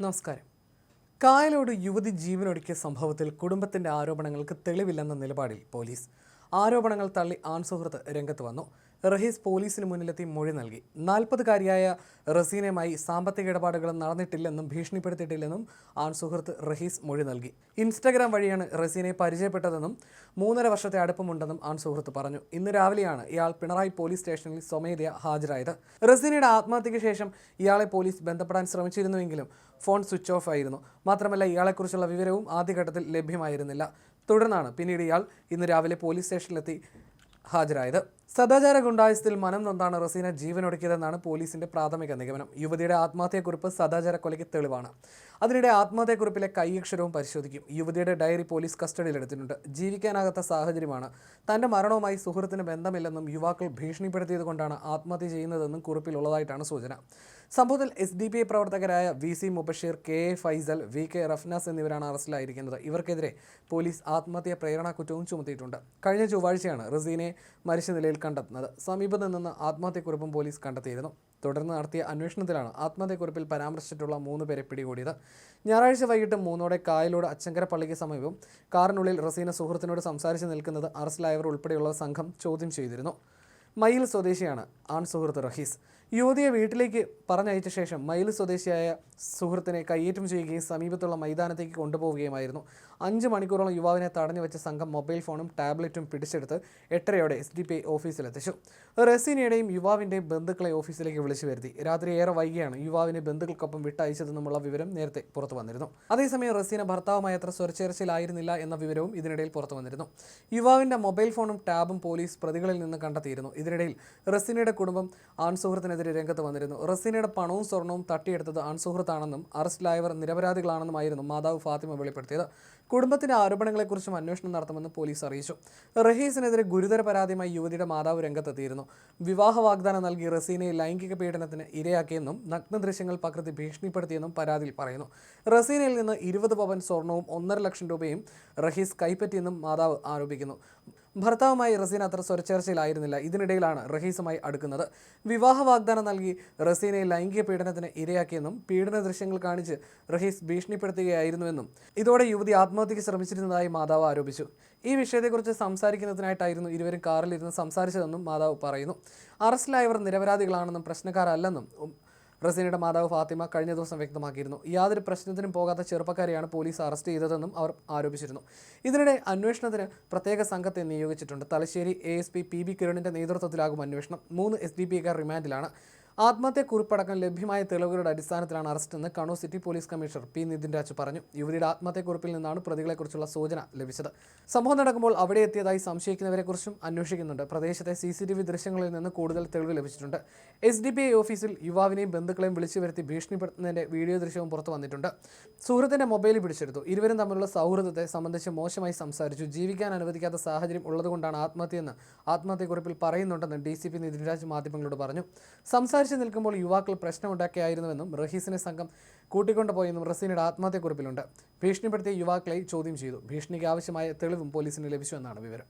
നമസ്കാരം. കായലോട് യുവതി ജീവനൊടുക്കിയ സംഭവത്തിൽ കുടുംബത്തിന്റെ ആരോപണങ്ങൾക്ക് തെളിവില്ലെന്ന നിലപാടിൽ പോലീസ്. ആരോപണങ്ങൾ തള്ളി ആൺസുഹൃത്ത് രംഗത്ത് വന്നു. റഹീസ് പോലീസിന് മുന്നിലെത്തി മൊഴി നൽകി. നാൽപ്പതുകാരിയായ റസീനയുമായി സാമ്പത്തിക ഇടപാടുകൾ നടന്നിട്ടില്ലെന്നും ഭീഷണിപ്പെടുത്തിയിട്ടില്ലെന്നും ആൺ സുഹൃത്ത് റഹീസ് മൊഴി നൽകി. ഇൻസ്റ്റാഗ്രാം വഴിയാണ് റസീനയെ പരിചയപ്പെട്ടതെന്നും മൂന്നര വർഷത്തെ അടുപ്പമുണ്ടെന്നും ആൺ സുഹൃത്ത് പറഞ്ഞു. ഇന്ന് രാവിലെയാണ് ഇയാൾ പിണറായി പോലീസ് സ്റ്റേഷനിൽ സ്വമേധയ ഹാജരായത്. റസീനയുടെ ആത്മഹത്യയ്ക്ക് ശേഷം ഇയാളെ പോലീസ് ബന്ധപ്പെടാൻ ശ്രമിച്ചിരുന്നുവെങ്കിലും ഫോൺ സ്വിച്ച് ഓഫ് ആയിരുന്നു. മാത്രമല്ല ഇയാളെക്കുറിച്ചുള്ള വിവരവും ആദ്യഘട്ടത്തിൽ ലഭ്യമായിരുന്നില്ല. തുടർന്നാണ് പിന്നീട് ഇയാൾ ഇന്ന് രാവിലെ പോലീസ് സ്റ്റേഷനിലെത്തി ഹാജരായത്. സദാചാര ഗുണ്ടായുസത്തിൽ മനം നൊന്താണ് റസീന ജീവനൊടുക്കിയതെന്നാണ് പോലീസിന്റെ പ്രാഥമിക നിഗമനം. യുവതിയുടെ ആത്മഹത്യക്കുറിപ്പ് സദാചാര കൊലയ്ക്ക് തെളിവാണ്. അതിനിടെ ആത്മഹത്യക്കുറിപ്പിലെ കൈയക്ഷരവും പരിശോധിക്കും. യുവതിയുടെ ഡയറി പോലീസ് കസ്റ്റഡിയിലെടുത്തിട്ടുണ്ട്. ജീവിക്കാനാകാത്ത സാഹചര്യമാണ്. തന്റെ മരണവുമായി സുഹൃത്തിന് ബന്ധമില്ലെന്നും യുവാക്കൾ ഭീഷണിപ്പെടുത്തിയത് കൊണ്ടാണ് ആത്മഹത്യ ചെയ്യുന്നതെന്നും കുറിപ്പിലുള്ളതായിട്ടാണ് സൂചന. സംഭവത്തിൽ എസ് ഡി പി ഐ പ്രവർത്തകരായ V C Mubasheer K A Faisal V K Rafnas എന്നിവരാണ് അറസ്റ്റിലായിരിക്കുന്നത്. ഇവർക്കെതിരെ പോലീസ് ആത്മഹത്യാ പ്രേരണ കുറ്റവും ചുമത്തിയിട്ടുണ്ട്. കഴിഞ്ഞ ചൊവ്വാഴ്ചയാണ് റസീനെ മരിച്ച നിലയിൽ കണ്ടെത്തുന്നത്. സമീപത്ത് നിന്ന് ആത്മഹത്യക്കുറിപ്പും പോലീസ് കണ്ടെത്തിയിരുന്നു. തുടർന്ന് നടത്തിയ അന്വേഷണത്തിലാണ് ആത്മഹത്യക്കുറിപ്പിൽ പരാമർശിച്ചിട്ടുള്ള മൂന്ന് പേരെ പിടികൂടിയത്. ഞായറാഴ്ച വൈകിട്ട് മൂന്നോടെ കായലോട് അച്ചങ്കര പള്ളിക്ക് സമീപം കാറിനുള്ളിൽ റസീന സുഹൃത്തിനോട് സംസാരിച്ച് നിൽക്കുന്നത് അറസ്റ്റിലായവർ ഉൾപ്പെടെയുള്ള സംഘം ചോദ്യം ചെയ്തിരുന്നു. മയിൽ സ്വദേശിയാണ് ആൺ സുഹൃത്ത് റഹീസ്. യുവതിയെ വീട്ടിലേക്ക് പറഞ്ഞയച്ച ശേഷം മയിൽ സ്വദേശിയായ സുഹൃത്തിനെ കയ്യേറ്റം ചെയ്യുകയും സമീപത്തുള്ള മൈതാനത്തേക്ക് കൊണ്ടുപോവുകയുമായിരുന്നു. അഞ്ച് മണിക്കൂറോളം യുവാവിനെ തടഞ്ഞു വെച്ച സംഘം മൊബൈൽ ഫോണും ടാബ്ലറ്റും പിടിച്ചെടുത്ത് എട്ടരയോടെ എസ് ഡി പി ഓഫീസിലെത്തിച്ചു. റസീനയുടെയും യുവാവിന്റെയും ബന്ധുക്കളെ ഓഫീസിലേക്ക് വിളിച്ചു വരുത്തി. രാത്രി ഏറെ വൈകിയാണ് യുവാവിനെ ബന്ധുക്കൾക്കൊപ്പം വിട്ടയച്ചതെന്നുമുള്ള വിവരം നേരത്തെ പുറത്തു വന്നിരുന്നു. അതേസമയം റസീന ഭർത്താവുമായി അത്ര സ്വരച്ചേർച്ചയിലായിരുന്നില്ല എന്ന വിവരവും ഇതിനിടയിൽ പുറത്തു വന്നിരുന്നു. യുവാവിന്റെ മൊബൈൽ ഫോണും ടാബും പോലീസ് പ്രതികളിൽ നിന്ന് കണ്ടെത്തിയിരുന്നു. ഇതിനിടയിൽ റസീനയുടെ കുടുംബം ആൺസുഹൃത്തിനെതിരെ രംഗത്ത് വന്നിരുന്നു. റസീനയുടെ പണവും സ്വർണവും തട്ടിയെടുത്തത് ആൺസുഹൃത്താണെന്നും അറസ്റ്റിലായവർ നിരപരാധികളാണെന്നുമായിരുന്നു മാതാവ് ഫാത്തിമ വെളിപ്പെടുത്തിയത്. കുടുംബത്തിന്റെ ആരോപണങ്ങളെക്കുറിച്ചും അന്വേഷണം നടത്തുമെന്ന് പോലീസ് അറിയിച്ചു. റഹീസിനെതിരെ ഗുരുതര പരാതിയുമായി യുവതിയുടെ മാതാവ് രംഗത്തെത്തിയിരുന്നു. വിവാഹ വാഗ്ദാനം നൽകി റസീനയെ ലൈംഗിക പീഡനത്തിന് ഇരയാക്കിയെന്നും നഗ്ന ദൃശ്യങ്ങൾ പകർത്തി ഭീഷണിപ്പെടുത്തിയെന്നും പരാതിയിൽ പറയുന്നു. റസീനയിൽ നിന്ന് ഇരുപത് പവൻ സ്വർണവും ഒന്നര ലക്ഷം രൂപയും റഹീസ് കൈപ്പറ്റിയെന്നും മാതാവ് ആരോപിക്കുന്നു. ഭർത്താവുമായി റസീന അത്ര സ്വരച്ചേർച്ചയിലായിരുന്നില്ല. ഇതിനിടയിലാണ് റഹീസുമായി അടുക്കുന്നത്. വിവാഹ വാഗ്ദാനം നൽകി റസീനയെ ലൈംഗിക പീഡനത്തിന് ഇരയാക്കിയെന്നും പീഡന ദൃശ്യങ്ങൾ കാണിച്ച് റഹീസ് ഭീഷണിപ്പെടുത്തുകയായിരുന്നുവെന്നും ഇതോടെ യുവതി ആത്മഹത്യയ്ക്ക് ശ്രമിച്ചിരുന്നതായി മാതാവ് ആരോപിച്ചു. ഈ വിഷയത്തെക്കുറിച്ച് സംസാരിക്കുന്നതിനായിട്ടായിരുന്നു ഇരുവരും കാറിലിരുന്ന് സംസാരിച്ചതെന്നും മാതാവ് പറയുന്നു. അറസ്റ്റിലായവർ നിരപരാധികളാണെന്നും പ്രശ്നക്കാരല്ലെന്നും റസീനയുടെ മാതാവ് ഫാത്തിമ കഴിഞ്ഞ ദിവസം വ്യക്തമാക്കിയിരുന്നു. യാതൊരു പ്രശ്നത്തിനും പോകാത്ത ചെറുപ്പക്കാരെയാണ് പോലീസ് അറസ്റ്റ് ചെയ്തതെന്നും അവർ ആരോപിച്ചിരുന്നു. ഇതിനിടെ അന്വേഷണത്തിന് പ്രത്യേക സംഘത്തെ നിയോഗിച്ചിട്ടുണ്ട്. Thalassery A S P P B കിരണിന്റെ നേതൃത്വത്തിലാകും അന്വേഷണം. മൂന്ന് എസ് ഡി പി കാർ റിമാൻഡിലാണ്. ആത്മഹത്യക്കുറിപ്പടക്കം ലഭ്യമായ തെളിവുകളുടെ അടിസ്ഥാനത്തിലാണ് അറസ്റ്റെന്ന് Kannur city police commissioner P Nithin Raj പറഞ്ഞു. യുവതിയുടെ ആത്മഹത്യക്കുറിപ്പിൽ നിന്നാണ് പ്രതികളെക്കുറിച്ചുള്ള സൂചന ലഭിച്ചത്. സംഭവം നടക്കുമ്പോൾ അവിടെ എത്തിയതായി സംശയിക്കുന്നവരെക്കുറിച്ചും അന്വേഷിക്കുന്നുണ്ട്. പ്രദേശത്തെ സി സി ടി വി ദൃശ്യങ്ങളിൽ നിന്ന് കൂടുതൽ തെളിവ് ലഭിച്ചിട്ടുണ്ട്. എസ് ഡി ബി ഐ ഓഫീസിൽ യുവാവിനെയും ബന്ധുക്കളെയും വിളിച്ചു വരുത്തി ഭീഷണിപ്പെടുത്തുന്നതിന്റെ വീഡിയോ ദൃശ്യവും പുറത്തു വന്നിട്ടുണ്ട്. സുഹൃത്തിന്റെ മൊബൈൽ പിടിച്ചെടുത്തു. ഇരുവരും തമ്മിലുള്ള സൗഹൃദത്തെ സംബന്ധിച്ച് മോശമായി സംസാരിച്ചു. ജീവിക്കാൻ അനുവദിക്കാത്ത സാഹചര്യം ഉള്ളതുകൊണ്ടാണ് ആത്മഹത്യയെന്ന് ആത്മഹത്യക്കുറിപ്പിൽ പറയുന്നുണ്ടെന്ന് ഡി സി പി നിതിൻരാജ് മാധ്യമങ്ങളോട് പറഞ്ഞു. സംസാരിച്ചു നിൽക്കുമ്പോൾ യുവാക്കൾ പ്രശ്നമുണ്ടാക്കിയായിരുന്നുവെന്നും റഹീസിനെ സംഘം കൂട്ടിക്കൊണ്ടുപോയെന്നും റസീനയുടെ ആത്മഹത്യക്കുറിപ്പിലുണ്ട്. ഭീഷണിപ്പെടുത്തിയ യുവാക്കളെ ചോദ്യം ചെയ്തു. ഭീഷണിക്ക് ആവശ്യമായ തെളിവും പോലീസിന് ലഭിച്ചുവെന്നാണ് വിവരം.